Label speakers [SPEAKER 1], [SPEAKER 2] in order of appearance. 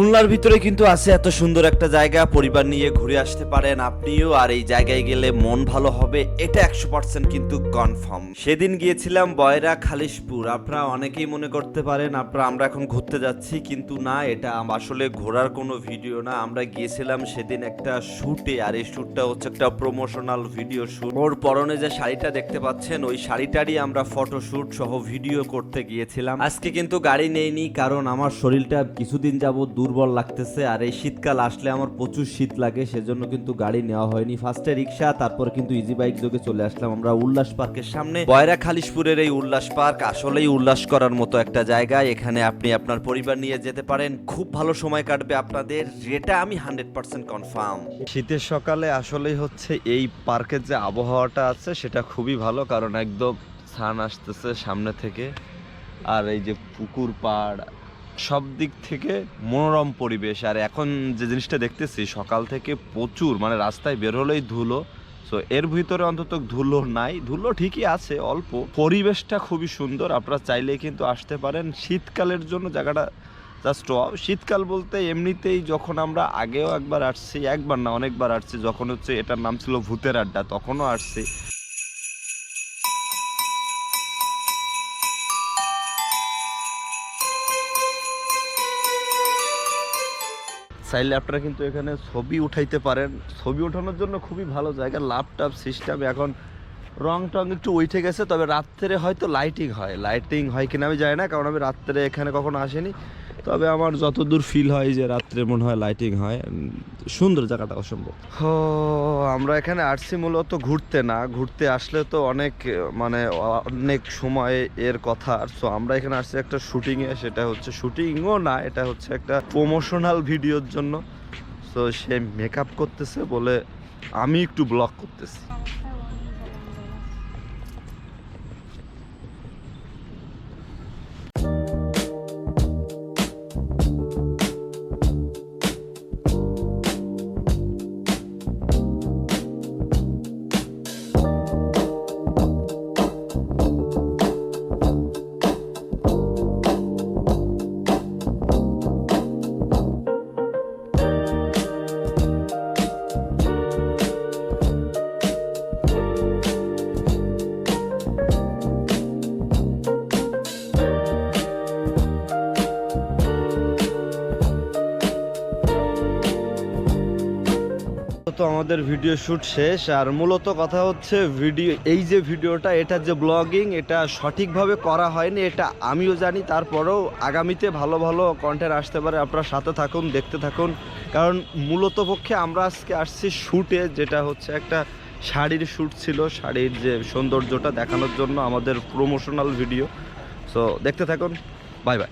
[SPEAKER 1] খুলনার ভিতরে কিন্তু আছে এত সুন্দর একটা জায়গা, পরিবার নিয়ে ঘুরে আসতে পারেন আপনিও, আর এই জায়গায় গেলে মন ভালো হবে, এটা একশো পার্সেন্ট কিন্তু কনফার্ম সেদিন গিয়েছিলাম বয়রা খালিশপুর, আপনারা অনেকেই মনে করতে পারেন, আপনারা, আমরা এখন ঘুরতে যাচ্ছি, কিন্তু না, এটা আসলে ঘোরার কোনো ভিডিও না, আমরা গিয়েছিলাম সেদিন একটা শ্যুটে আর এই শ্যুটটা হচ্ছে একটা প্রমোশনাল ভিডিও শুট ওর পরনে যে শাড়িটা দেখতে পাচ্ছেন, ওই শাড়িটারই আমরা ফটোশুট সহ ভিডিও করতে গিয়েছিলাম। আজকে কিন্তু গাড়ি নেইনি, কারণ আমার শরীরটা কিছুদিন যাবত দুর্বল লাগতেছে আর এই শীতকাল আসলে আমার প্রচুর শীত লাগে সেজন্য কিন্তু গাড়ি নেওয়া হয়নি। ফার্স্টে রিক্সা তারপর কিন্তু ইজি বাইক যোগে চলে আসলাম আমরা উল্লাস পার্কের সামনে। বয়রা খালিশপুরের এই উল্লাস পার্ক আসলেই উল্লাস করার মতো একটা জায়গা। এখানে আপনি আপনার পরিবার নিয়ে যেতে পারেন। খুব ভালো সময় কাটবে আপনাদের যেটা আমি হান্ড্রেড পার্সেন্ট কনফার্ম। শীতের সকালে আসলেই হচ্ছে এই পার্কের যে আবহাওয়াটা আছে সেটা খুবই ভালো কারণ একদম সান আসতেছে সামনে থেকে। আর এই যে পুকুর পাড় সব দিক থেকে মনোরম পরিবেশ। আর এখন যে জিনিসটা দেখতেছি, সকাল থেকে প্রচুর মানে রাস্তায় বের হলেই ধুলো। সো এর ভিতরে অন্তত ধুলো নাই। ধুলো ঠিকই আছে, অল্প। পরিবেশটা খুবই সুন্দর। আপনারা চাইলেই কিন্তু আসতে পারেন। শীতকালের জন্য জায়গাটা জাস্ট শীতকাল বলতে এমনিতেই যখন আমরা আগেও একবার আসছি, একবার না, অনেকবার আসছি, যখন হচ্ছে এটার নাম ছিল ভূতের আড্ডা, তখনও আসছি। চাইলে আপনারা কিন্তু এখানে ছবি উঠাইতে পারেন। ছবি উঠানোর জন্য খুবই ভালো জায়গা। ল্যাপটপ সিস্টেম এখন রং টং একটু উঠে গেছে তবে রাত্রে হয়তো লাইটিং হয়। লাইটিং হয় কিনা আমি জানি না কারণ আমি রাত্রে এখানে কখনো আসিনি। তবে আমার যতদূর ফিল হয় যে রাত্রে মনে হয় লাইটিং হয় সুন্দর জায়গাটা অসম্ভব। ও আমরা এখানে আসছি মূলত ঘুরতে না ঘুরতে আসলে তো অনেক মানে অনেক সময় এর কথা। সো আমরা এখানে আসছি একটা শুটিংয়ে সেটা হচ্ছে শুটিংও না এটা হচ্ছে একটা প্রমোশনাল ভিডিওর জন্য। সো সে মেকআপ করতেছে বলে আমি একটু ব্লগ করতেছি। তো আমাদের ভিডিও শ্যুট শেষ, আর মূলত কথা হচ্ছে ভিডিও, এই যে ভিডিওটা, এটা যে ব্লগিং এটা সঠিকভাবে করা হয়নি, এটা আমিও জানি, তারপরেও আগামীতে ভালো ভালো কন্টেন্ট আসতে পারে, আপনারা সাথে থাকুন, দেখতে থাকুন। কারণ মূলত পক্ষে আমরা আজকে আসছি শ্যুটে যেটা হচ্ছে একটা শাড়ির শ্যুট ছিল, শাড়ির যে সৌন্দর্যটা দেখানোর জন্য আমাদের প্রমোশনাল ভিডিও সো দেখতে থাকুন বাই বাই